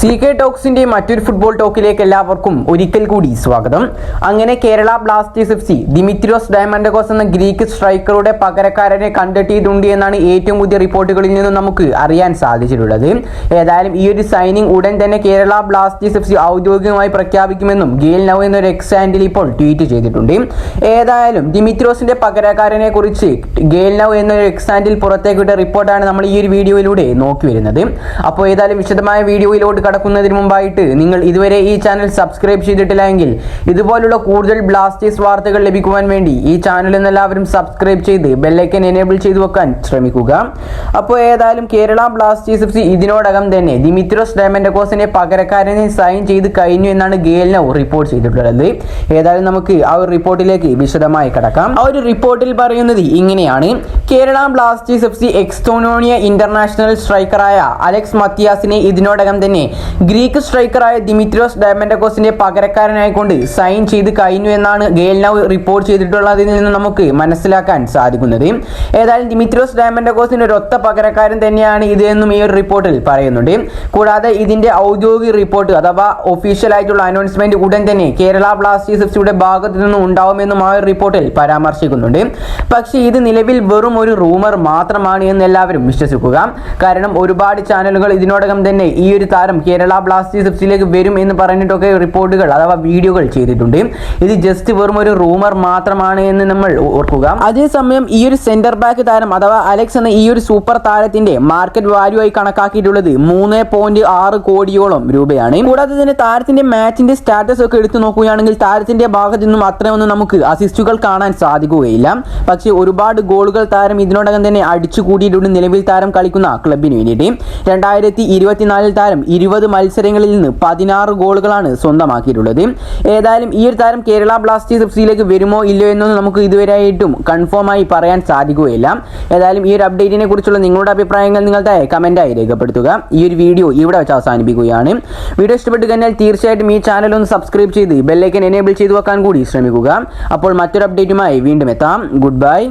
C K ടോക്സിന്റെ മറ്റൊരു football ടോക്കിലേക്ക് എല്ലാവർക്കും ഒരിക്കൽ കൂടി സ്വാഗതം. അങ്ങനെ Kerala Blasters F C Dimitrios Diamantakos എന്ന ഗ്രീക്ക് സ്ട്രൈക്കറുടെ പകരക്കാരനെ കണ്ടെത്തിയിട്ടുണ്ട് എന്നാണ് ഏറ്റവും പുതിയ റിപ്പോർട്ടുകളിൽ നിന്നും നമുക്ക് അറിയാൻ സാധിച്ചിട്ടുള്ളത്. ഏതായാലും ഈ ഒരു സൈനിങ് ഉടൻ തന്നെ കേരള ബ്ലാസ്റ്റേഴ്സ് എഫ് സി ഔദ്യോഗികമായി പ്രഖ്യാപിക്കുമെന്നും ഗെയിൽ നവ് എന്നൊരു എക്സ് ഹാൻഡിൽ ഇപ്പോൾ ട്വീറ്റ് ചെയ്തിട്ടുണ്ട്. ഏതായാലും ദിമിത്രിയോസിന്റെ പകരക്കാരനെ കുറിച്ച് ഗെയിൽ നവ് എന്നൊരു എക്സ് ഹാൻഡിൽ പുറത്തേക്ക് വിട്ട റിപ്പോർട്ടാണ് നമ്മൾ ഈ ഒരു വീഡിയോയിലൂടെ നോക്കി വരുന്നത്. അപ്പോൾ ഏതായാലും വിശദമായ വീഡിയോയിലോട്ട് കടക്കുന്നതിന് മുമ്പായിട്ട് നിങ്ങൾ ഇതുവരെ ഈ ചാനൽ സബ്സ്ക്രൈബ് ചെയ്തിട്ടില്ല എങ്കിൽ ഇതുപോലുള്ള കൂടുതൽ ബ്ലാസ്റ്റേഴ്സ് വാർത്തകൾ ലഭിക്കുവാൻ വേണ്ടി ഈ ചാനൽ എന്നെല്ലാവരും സബ്സ്ക്രൈബ് ചെയ്ത് ബെല്ലൈക്കൻ എനേബിൾ ചെയ്തു വെക്കാൻ ശ്രമിക്കുക. അപ്പോൾ ഏതായാലും കേരള ബ്ലാസ്റ്റേഴ്സ് എഫ് സി ഇതിനോടകം തന്നെ ദിമിത്രോസ് ഡയമൻഡക്കോസിനെ പകരക്കാരനെ സൈൻ ചെയ്ത് കഴിഞ്ഞു എന്നാണ് ഗേലിനോ റിപ്പോർട്ട് ചെയ്തിട്ടുള്ളത്. ഏതായാലും നമുക്ക് ആ ഒരു റിപ്പോർട്ടിലേക്ക് വിശദമായി കടക്കാം. ആ ഒരു റിപ്പോർട്ടിൽ പറയുന്നത് ഇങ്ങനെയാണ്. കേരള ബ്ലാസ്റ്റേഴ്സ് എഫ് സി എക്സ്റ്റോണോണിയ ഇന്റർനാഷണൽ സ്ട്രൈക്കറായ അലക്സ് മത്തിയാസിനെ ഇതിനോടകം തന്നെ ഗ്രീക്ക് സ്ട്രൈക്കറായ ദിമിത്രിയോസ് ഡയമൻഡക്കോസിന്റെ പകരക്കാരനായിക്കൊണ്ട് സൈൻ ചെയ്ത് കഴിഞ്ഞു എന്നാണ് ഗേൽനൗ റിപ്പോർട്ട് ചെയ്തിട്ടുള്ളതിൽ നിന്ന് നമുക്ക് മനസ്സിലാക്കാൻ സാധിക്കുന്നത്. ഏതായാലും ദിമിത്രിയോസ് ഡയമൻഡക്കോസിന്റെ ഒത്ത പകരക്കാരൻ തന്നെയാണ് ഇത് എന്നും ഈ ഒരു റിപ്പോർട്ടിൽ പറയുന്നുണ്ട്. കൂടാതെ ഇതിന്റെ ഔദ്യോഗിക റിപ്പോർട്ട് അഥവാ ഒഫീഷ്യൽ ആയിട്ടുള്ള അനൗൺസ്മെന്റ് ഉടൻ തന്നെ കേരള ബ്ലാസ്റ്റേഴ്സ് എഫ് സിയുടെ ഭാഗത്തു നിന്നും ഉണ്ടാവുമെന്നും ആ ഒരു റിപ്പോർട്ടിൽ പരാമർശിക്കുന്നുണ്ട്. പക്ഷേ ഇത് നിലവിൽ വെറും ഒരു റൂമർ മാത്രമാണ് എന്ന് എല്ലാവരും വിശ്വസിക്കുക. കാരണം ഒരുപാട് ചാനലുകൾ ഇതിനോടകം തന്നെ ഈ ഒരു താരം കേരള ബ്ലാസ്റ്റേഴ്സ് എഫ് സിയിലേക്ക് വരും എന്ന് പറഞ്ഞിട്ടൊക്കെ റിപ്പോർട്ടുകൾ അഥവാ വീഡിയോകൾ ചെയ്തിട്ടുണ്ട്. ഇത് ജസ്റ്റ് വെറും ഒരു റൂമർ മാത്രമാണ് എന്ന് നമ്മൾ ഓർക്കുക. അതേസമയം ഈ ഒരു സെന്റർ ബാക്ക് താരം അഥവാ അലക്സ് എന്ന ഈ ഒരു സൂപ്പർ താരത്തിന്റെ മാർക്കറ്റ് വാല്യൂ ആയി കണക്കാക്കിയിട്ടുള്ളത് മൂന്ന് പോയിന്റ് ആറ് കോടിയോളം രൂപയാണ്. കൂടാതെ തന്നെ താരത്തിന്റെ മാച്ചിന്റെ സ്റ്റാറ്റസ് ഒക്കെ എടുത്തു നോക്കുകയാണെങ്കിൽ താരത്തിന്റെ ഭാഗത്തു നിന്നും അത്രയൊന്നും നമുക്ക് അസിസ്റ്റുകൾ കാണാൻ സാധിക്കുകയില്ല. പക്ഷേ ഒരുപാട് ഗോളുകൾ താരം ഇതിനോടകം തന്നെ അടിച്ചു കൂടിയിട്ടുണ്ട് നിലവിൽ താരം കളിക്കുന്ന ക്ലബിന് വേണ്ടിയിട്ട്. രണ്ടായിരത്തി ഇരുപത്തിനാലിൽ താരം ഇരുപത് മത്സരങ്ങളിൽ നിന്ന് പതിനാറ് ഗോളുകളാണ് സ്വന്തമാക്കിയിട്ടുള്ളത്. ഏതായാലും ഈ ഒരു താരം കേരള ബ്ലാസ്റ്റേഴ്സ് എഫ് സിയിലേക്ക് വരുമോ ഇല്ലയോ എന്നൊന്നും നമുക്ക് ഇതുവരെയായിട്ടും കൺഫേം ആയി പറയാൻ സാധിക്കുകയില്ല. ഏതായാലും ഈ ഒരു അപ്ഡേറ്റിനെ കുറിച്ചുള്ള നിങ്ങളുടെ അഭിപ്രായങ്ങൾ നിങ്ങളുടെ കമന്റായി രേഖപ്പെടുത്തുക. ഈ ഒരു വീഡിയോ ഇവിടെ വെച്ച് അവസാനിപ്പിക്കുകയാണ്. വീഡിയോ ഇഷ്ടപ്പെട്ട് കഴിഞ്ഞാൽ തീർച്ചയായിട്ടും ഈ ചാനൽ ഒന്ന് സബ്സ്ക്രൈബ് ചെയ്ത് ബെല്ലൈക്കൻ എനേബിൾ ചെയ്തു വെക്കാൻ കൂടി ശ്രമിക്കുക. അപ്പോൾ മറ്റൊരു അപ്ഡേറ്റുമായി വീണ്ടും എത്താം. Good bye